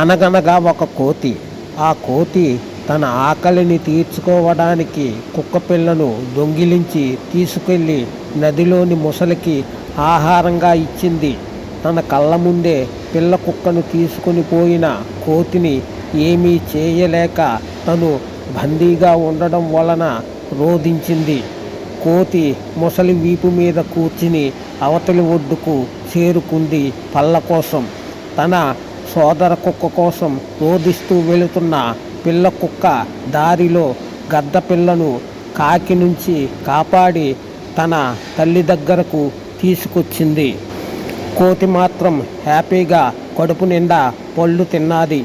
అనగనగా ఒక కోతి. ఆ కోతి తన ఆకలిని తీర్చుకోవడానికి కుక్కపిల్లను దొంగిలించి తీసుకెళ్ళి నదిలోని ముసలికి ఆహారంగా ఇచ్చింది. తన కళ్ళ ముందే పిల్ల కుక్కను తీసుకుని పోయిన కోతిని ఏమీ చేయలేక తను బందీగా ఉండడం వలన రోధించింది. కోతి ముసలి వీపు మీద కూర్చుని అవతలి ఒడ్డుకు చేరుకుంది పళ్ళ కోసం. తన సోదర కుక్క కోసం రోధిస్తూ వెళుతున్న పిల్ల కుక్క దారిలో గద్ద పిల్లను కాకి నుంచి కాపాడి తన తల్లి దగ్గరకు తీసుకొచ్చింది. కోతి మాత్రం హ్యాపీగా కడుపు నిండా పళ్ళు తిన్నది.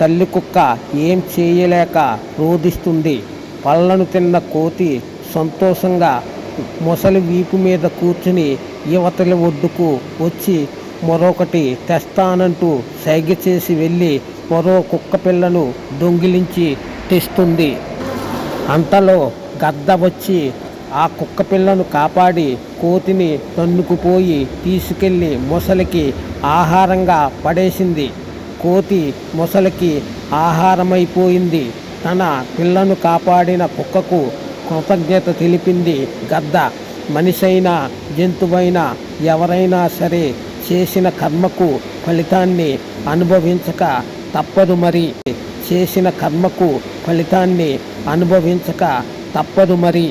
తల్లి కుక్క ఏం చేయలేక రోధిస్తుంది. పళ్ళను తిన్న కోతి సంతోషంగా ముసలి వీపు మీద కూర్చుని యువతల ఒడ్డుకు వచ్చి మరొకటి తెస్తానంటూ సైగ చేసి వెళ్ళి మరో కుక్క పిల్లను దొంగిలించి తెస్తుంది. అంతలో గద్ద వచ్చి ఆ కుక్క పిల్లను కాపాడి కోతిని తన్నుకుపోయి తీసుకెళ్ళి మొసలికి ఆహారంగా పడేసింది. కోతి మొసలికి ఆహారమైపోయింది. తన పిల్లను కాపాడిన కుక్కకు కృతజ్ఞత తెలిపింది గద్ద. మనిషైనా జంతువైనా ఎవరైనా సరే చేసిన కర్మకు ఫలితాన్ని అనుభవించక తప్పదు మరి. చేసిన కర్మకు ఫలితాన్ని అనుభవించక తప్పదు మరి.